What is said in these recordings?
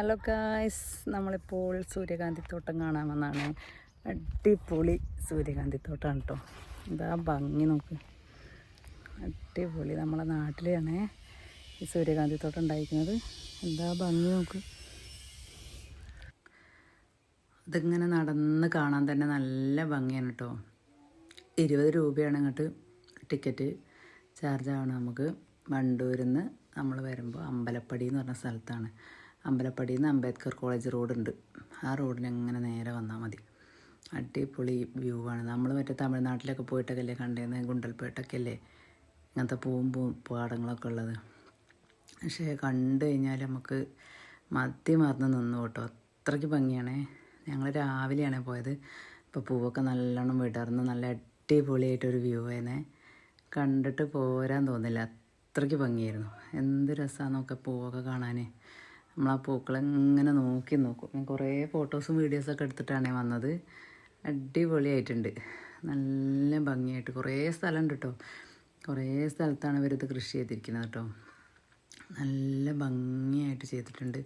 Hello guys നമ്മളിപ്പോൾ സൂര്യകാന്തി തോട്ടം കാണാൻ വന്നാണ് അടിപൊളി സൂര്യകാന്തി തോട്ടമാണ് കേട്ടോ ഇതാ ഭംഗി നോക്ക്. അടിപൊളി നമ്മളെ നാട്ടിലാണ് ഈ സൂര്യകാന്തി തോട്ടം ഉണ്ടായിരിക്കുന്നത്. എന്താ ഭംഗി നോക്ക്. ഇതിങ്ങനെ നടന്ന് കാണാൻ തന്നെ നല്ല ഭംഗിയാണ് കേട്ടോ ഇരുപത് രൂപയാണ് ഇങ്ങോട്ട് ടിക്കറ്റ് ചാർജ് ആവണം നമുക്ക് വണ്ടൂരിൽ നിന്ന് നമ്മൾ വരുമ്പോൾ അമ്പലപ്പടി എന്ന് പറഞ്ഞ സ്ഥലത്താണ്. അമ്പലപ്പടിയിൽ നിന്ന് അംബേദ്കർ കോളേജ് റോഡുണ്ട്. ആ റോഡിന് അങ്ങനെ നേരെ വന്നാൽ മതി. അടിപൊളി വ്യൂ ആണ് നമ്മൾ മറ്റേ തമിഴ്നാട്ടിലൊക്കെ പോയിട്ടൊക്കെ അല്ലേ കണ്ടേന്ന്? ഗുണ്ടൽപേട്ടൊക്കെ അല്ലേ ഇങ്ങനത്തെ പൂവും പൂ പാടങ്ങളൊക്കെ ഉള്ളത്. പക്ഷേ കണ്ടു കഴിഞ്ഞാൽ നമുക്ക് മതി മറന്ന് നിന്നു കേട്ടോ. അത്രയ്ക്ക് ഭംഗിയാണേ. ഞങ്ങൾ രാവിലെയാണ് പോയത്. ഇപ്പോൾ പൂവൊക്കെ നല്ലോണം വിടർന്ന് നല്ല അടിപൊളിയായിട്ടൊരു വ്യൂ ആയിരുന്നേ. കണ്ടിട്ട് പോരാൻ തോന്നില്ല. അത്രയ്ക്ക് ഭംഗിയായിരുന്നു. എന്ത് രസമാണെന്നൊക്കെ പൂവൊക്കെ കാണാൻ നമ്മൾ ആ പൂക്കളെ എങ്ങനെ നോക്കി നോക്കും. ഞാൻ കുറേ ഫോട്ടോസും വീഡിയോസൊക്കെ എടുത്തിട്ടാണ് വന്നത്. അടിപൊളിയായിട്ടുണ്ട്. നല്ല ഭംഗിയായിട്ട്. കുറേ സ്ഥലമുണ്ട് കേട്ടോ കുറേ സ്ഥലത്താണ് ഇവരിത് കൃഷി ചെയ്തിരിക്കുന്നത് കേട്ടോ നല്ല ഭംഗിയായിട്ട് ചെയ്തിട്ടുണ്ട്.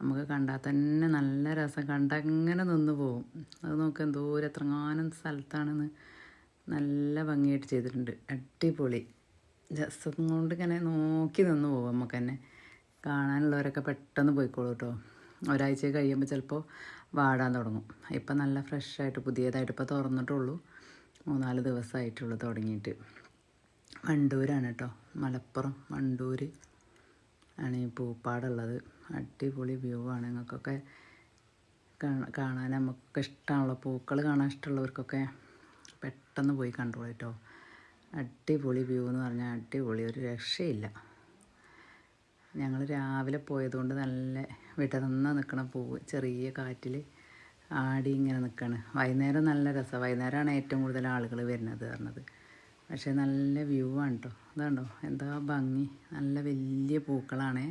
നമുക്ക് കണ്ടാൽ തന്നെ നല്ല രസം. കണ്ടാൽ എങ്ങനെ നിന്ന് പോവും. അത് നോക്കുക ഒരു എത്രങ്ങാനും സ്ഥലത്താണെന്ന് നല്ല ഭംഗിയായിട്ട് ചെയ്തിട്ടുണ്ട്. അടിപൊളി. ജസ്റ്റ് കൊണ്ട് ഇങ്ങനെ നോക്കി നിന്ന് പോകും നമുക്ക് തന്നെ കാണാനുള്ളവരൊക്കെ പെട്ടെന്ന് പോയിക്കോളൂ കേട്ടോ. ഒരാഴ്ച കഴിയുമ്പോൾ ചിലപ്പോൾ വാടാൻ തുടങ്ങും. ഇപ്പം നല്ല ഫ്രഷായിട്ട് പുതിയതായിട്ട് ഇപ്പോൾ തുറന്നിട്ടുള്ളൂ. മൂന്നാൽ ദിവസമായിട്ടുള്ളൂ തുടങ്ങിയിട്ട്. വണ്ടൂരാണ് കേട്ടോ. മലപ്പുറം വണ്ടൂർ ആണ് ഈ പൂപ്പാടുള്ളത്. അടിപൊളി വ്യൂ ആണ്. നിങ്ങൾക്കൊക്കെ കാണാൻ നമുക്കൊക്കെ ഇഷ്ടമാണല്ലോ പൂക്കൾ കാണാൻ ഇഷ്ടമുള്ളവർക്കൊക്കെ പെട്ടെന്ന് പോയി കണ്ടോളൂ കേട്ടോ. അടിപൊളി വ്യൂ എന്ന് പറഞ്ഞാൽ അടിപൊളി. ഒരു രക്ഷയില്ല. ഞങ്ങൾ രാവിലെ പോയതുകൊണ്ട് നല്ല വിടർന്ന് നിൽക്കണ പൂവ് ചെറിയ കാറ്റിൽ ആടി ഇങ്ങനെ നിൽക്കുകയാണ് വൈകുന്നേരം നല്ല രസമാണ് വൈകുന്നേരമാണ് ഏറ്റവും കൂടുതൽ ആളുകൾ വരുന്നത് പറഞ്ഞത്. പക്ഷേ നല്ല വ്യൂ ആണ് കേട്ടോ അതാണ്ടോ എന്താ ഭംഗി? നല്ല വലിയ പൂക്കളാണേ.